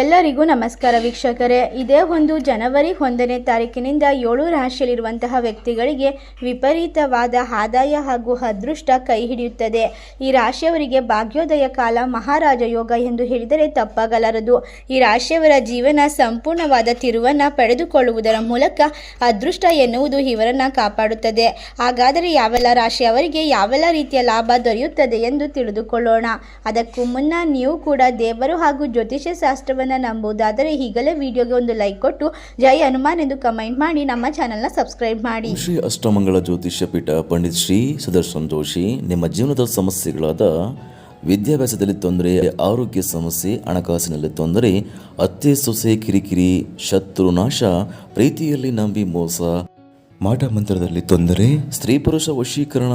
ಎಲ್ಲರಿಗೂ ನಮಸ್ಕಾರ ವೀಕ್ಷಕರೇ. ಇದೇ ಒಂದು ಜನವರಿ ಒಂದನೇ ತಾರೀಕಿನಿಂದ ಏಳು ರಾಶಿಯಲ್ಲಿರುವಂತಹ ವ್ಯಕ್ತಿಗಳಿಗೆ ವಿಪರೀತವಾದ ಆದಾಯ ಹಾಗೂ ಅದೃಷ್ಟ ಕೈ ಹಿಡಿಯುತ್ತದೆ. ಈ ರಾಶಿಯವರಿಗೆ ಭಾಗ್ಯೋದಯ ಕಾಲ ಮಹಾರಾಜ ಯೋಗ ಎಂದು ಹೇಳಿದರೆ ತಪ್ಪಾಗಲಾರದು. ಈ ರಾಶಿಯವರ ಜೀವನ ಸಂಪೂರ್ಣವಾದ ತಿರುವನ್ನು ಪಡೆದುಕೊಳ್ಳುವುದರ ಮೂಲಕ ಅದೃಷ್ಟ ಎನ್ನುವುದು ಇವರನ್ನು ಕಾಪಾಡುತ್ತದೆ. ಹಾಗಾದರೆ ಯಾವೆಲ್ಲ ರಾಶಿಯವರಿಗೆ ಯಾವೆಲ್ಲ ರೀತಿಯ ಲಾಭ ದೊರೆಯುತ್ತದೆ ಎಂದು ತಿಳಿದುಕೊಳ್ಳೋಣ. ಅದಕ್ಕೂ ಮುನ್ನ ನೀವು ಕೂಡ ದೇವರು ಹಾಗೂ ಜ್ಯೋತಿಷ್ಯ ಶಾಸ್ತ್ರವನ್ನು ನಂಬುವುದಾದರೆ ಈಗಲೇ ವಿಡಿಯೋಗೆ ಒಂದು ಲೈಕ್ ಕೊಟ್ಟು ಜೈ ಹನುಮಾನ್ ಎಂದು ಕಮೆಂಟ್ ಮಾಡಿ ನಮ್ಮ ಚಾನಲ್ನ ಸಬ್ಸ್ಕ್ರೈಬ್ ಮಾಡಿ. ಶ್ರೀ ಅಷ್ಟಮಂಗಳ ಜ್ಯೋತಿಷ್ಯ ಪೀಠ ಪಂಡಿತ್ ಶ್ರೀ ಸುದರ್ಶನ್ ಜೋಶಿ ನಿಮ್ಮ ಜೀವನದ ಸಮಸ್ಯೆಗಳಾದ ವಿದ್ಯಾಭ್ಯಾಸದಲ್ಲಿ ತೊಂದರೆ, ಆರೋಗ್ಯ ಸಮಸ್ಯೆ, ಹಣಕಾಸಿನಲ್ಲಿ ತೊಂದರೆ, ಅತ್ತೆ, ಸೊಸೆ, ಕಿರಿಕಿರಿ, ಶತ್ರು ನಾಶ, ಪ್ರೀತಿಯಲ್ಲಿ ನಂಬಿ ಮೋಸ, ಮಾಟ ಮಂತ್ರದಲ್ಲಿ ತೊಂದರೆ, ಸ್ತ್ರೀ ಪುರುಷ ವಶೀಕರಣ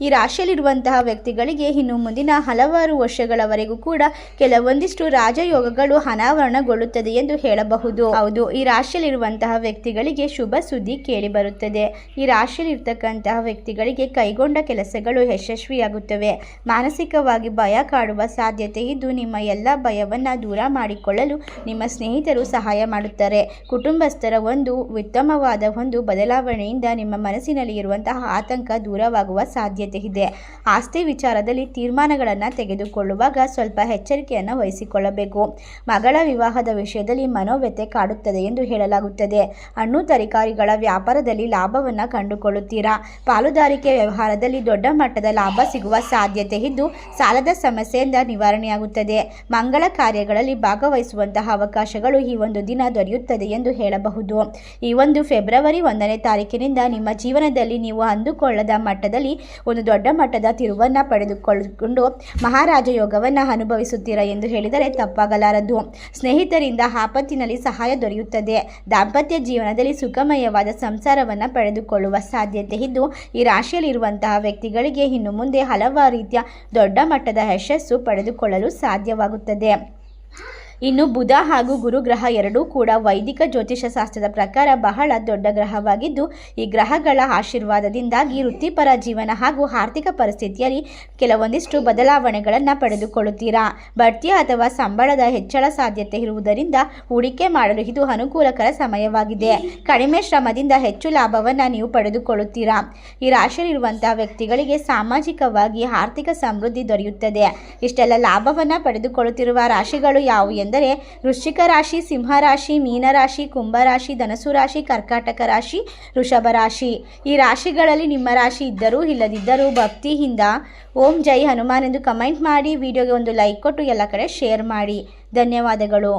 ಈ ರಾಶಿಯಲ್ಲಿರುವಂತಹ ವ್ಯಕ್ತಿಗಳಿಗೆ ಇನ್ನು ಮುಂದಿನ ಹಲವಾರು ವರ್ಷಗಳವರೆಗೂ ಕೂಡ ಕೆಲವೊಂದಿಷ್ಟು ರಾಜಯೋಗಗಳು ಅನಾವರಣಗೊಳ್ಳುತ್ತದೆ ಎಂದು ಹೇಳಬಹುದು. ಹೌದು, ಈ ರಾಶಿಯಲ್ಲಿರುವಂತಹ ವ್ಯಕ್ತಿಗಳಿಗೆ ಶುಭ ಸುದ್ದಿ ಕೇಳಿ ಬರುತ್ತದೆ ಈ ರಾಶಿಯಲ್ಲಿರ್ತಕ್ಕಂತಹ ವ್ಯಕ್ತಿಗಳಿಗೆ ಕೈಗೊಂಡ ಕೆಲಸಗಳು ಯಶಸ್ವಿಯಾಗುತ್ತವೆ. ಮಾನಸಿಕವಾಗಿ ಭಯ ಕಾಡುವ ಸಾಧ್ಯತೆ ಇದ್ದು ನಿಮ್ಮ ಎಲ್ಲ ಭಯವನ್ನು ದೂರ ಮಾಡಿಕೊಳ್ಳಲು ನಿಮ್ಮ ಸ್ನೇಹಿತರು ಸಹಾಯ ಮಾಡುತ್ತಾರೆ. ಕುಟುಂಬಸ್ಥರ ಒಂದು ಉತ್ತಮವಾದ ಒಂದು ಬದಲಾವಣೆಯಿಂದ ನಿಮ್ಮ ಮನಸ್ಸಿನಲ್ಲಿ ಇರುವಂತಹ ಆತಂಕ ದೂರವಾಗುವ ಸಾಧ್ಯತೆ ಇದೆ. ಆಸ್ತಿ ವಿಚಾರದಲ್ಲಿ ತೀರ್ಮಾನಗಳನ್ನು ತೆಗೆದುಕೊಳ್ಳುವಾಗ ಸ್ವಲ್ಪ ಎಚ್ಚರಿಕೆಯನ್ನು ವಹಿಸಿಕೊಳ್ಳಬೇಕು. ಮಗಳ ವಿವಾಹದ ವಿಷಯದಲ್ಲಿ ಮನೋವ್ಯತೆ ಕಾಡುತ್ತದೆ ಎಂದು ಹೇಳಲಾಗುತ್ತದೆ. ಹಣ್ಣು ತರಕಾರಿಗಳ ವ್ಯಾಪಾರದಲ್ಲಿ ಲಾಭವನ್ನು ಕಂಡುಕೊಳ್ಳುತ್ತೀರಾ? ಪಾಲುದಾರಿಕೆ ವ್ಯವಹಾರದಲ್ಲಿ ದೊಡ್ಡ ಮಟ್ಟದ ಲಾಭ ಸಿಗುವ ಸಾಧ್ಯತೆ ಇದ್ದು ಸಾಲದ ಸಮಸ್ಯೆಯಿಂದ ನಿವಾರಣೆಯಾಗುತ್ತದೆ. ಮಂಗಳ ಕಾರ್ಯಗಳಲ್ಲಿ ಭಾಗವಹಿಸುವಂತಹ ಅವಕಾಶಗಳು ಈ ಒಂದು ದಿನ ದೊರೆಯುತ್ತದೆ ಎಂದು ಹೇಳಬಹುದು. ಈ ಒಂದು ಫೆಬ್ರವರಿ ಒಂದನೇ ತಾರೀಕಿನಿಂದ ನಿಮ್ಮ ಜೀವನದಲ್ಲಿ ನೀವು ಅಂದುಕೊಳ್ಳದ ಮಟ್ಟದಲ್ಲಿ ಒಂದು ದೊಡ್ಡ ಮಟ್ಟದ ತಿರುವನ್ನು ಪಡೆದುಕೊಳ್ಳಿಕೊಂಡು ಮಹಾರಾಜ ಯೋಗವನ್ನು ಅನುಭವಿಸುತ್ತೀರಾ ಎಂದು ಹೇಳಿದರೆ ತಪ್ಪಾಗಲಾರದು. ಸ್ನೇಹಿತರಿಂದ ಆಪತ್ತಿನಲ್ಲಿ ಸಹಾಯ ದೊರೆಯುತ್ತದೆ. ದಾಂಪತ್ಯ ಜೀವನದಲ್ಲಿ ಸುಖಮಯವಾದ ಸಂಸಾರವನ್ನು ಪಡೆದುಕೊಳ್ಳುವ ಸಾಧ್ಯತೆ ಇದ್ದು, ಈ ರಾಶಿಯಲ್ಲಿರುವಂತಹ ವ್ಯಕ್ತಿಗಳಿಗೆ ಇನ್ನು ಮುಂದೆ ಹಲವಾರು ರೀತಿಯ ದೊಡ್ಡ ಮಟ್ಟದ ಯಶಸ್ಸು ಪಡೆದುಕೊಳ್ಳಲು ಸಾಧ್ಯವಾಗುತ್ತದೆ. ಇನ್ನು ಬುಧ ಹಾಗೂ ಗುರುಗ್ರಹ ಎರಡೂ ಕೂಡ ವೈದಿಕ ಜ್ಯೋತಿಷ ಶಾಸ್ತ್ರದ ಪ್ರಕಾರ ಬಹಳ ದೊಡ್ಡ ಗ್ರಹವಾಗಿದ್ದು, ಈ ಗ್ರಹಗಳ ಆಶೀರ್ವಾದದಿಂದಾಗಿ ವೃತ್ತಿಪರ ಜೀವನ ಹಾಗೂ ಆರ್ಥಿಕ ಪರಿಸ್ಥಿತಿಯಲ್ಲಿ ಕೆಲವೊಂದಿಷ್ಟು ಬದಲಾವಣೆಗಳನ್ನು ಪಡೆದುಕೊಳ್ಳುತ್ತೀರಾ? ಬಡ್ತಿ ಅಥವಾ ಸಂಬಳದ ಹೆಚ್ಚಳ ಸಾಧ್ಯತೆ ಇರುವುದರಿಂದ ಹೂಡಿಕೆ ಮಾಡಲು ಇದು ಅನುಕೂಲಕರ ಸಮಯವಾಗಿದೆ. ಕಡಿಮೆ ಶ್ರಮದಿಂದ ಹೆಚ್ಚು ಲಾಭವನ್ನು ನೀವು ಪಡೆದುಕೊಳ್ಳುತ್ತೀರಾ? ಈ ರಾಶಿಯಲ್ಲಿರುವಂತಹ ವ್ಯಕ್ತಿಗಳಿಗೆ ಸಾಮಾಜಿಕವಾಗಿ ಆರ್ಥಿಕ ಸಮೃದ್ಧಿ ದೊರೆಯುತ್ತದೆ. ಇಷ್ಟೆಲ್ಲ ಲಾಭವನ್ನು ಪಡೆದುಕೊಳ್ಳುತ್ತಿರುವ ರಾಶಿಗಳು ಯಾವುವು ಎಂದರೆ ವೃಶ್ಚಿಕ ರಾಶಿ ಸಿಂಹರಾಶಿ ಮೀನರಾಶಿ ಕುಂಭರಾಶಿ ಧನಸು ರಾಶಿ, ಕರ್ಕಾಟಕ ರಾಶಿ, ವೃಷಭ ರಾಶಿ. ಈ ರಾಶಿಗಳಲ್ಲಿ ನಿಮ್ಮ ರಾಶಿ ಇದ್ದರೂ ಇಲ್ಲದಿದ್ದರೂ ಭಕ್ತಿಯಿಂದ ಓಂ ಜೈ ಹನುಮಾನ್ ಎಂದು ಕಮೆಂಟ್ ಮಾಡಿ, ವಿಡಿಯೋಗೆ ಒಂದು ಲೈಕ್ ಕೊಟ್ಟು ಎಲ್ಲ ಕಡೆ ಶೇರ್ ಮಾಡಿ. ಧನ್ಯವಾದಗಳು.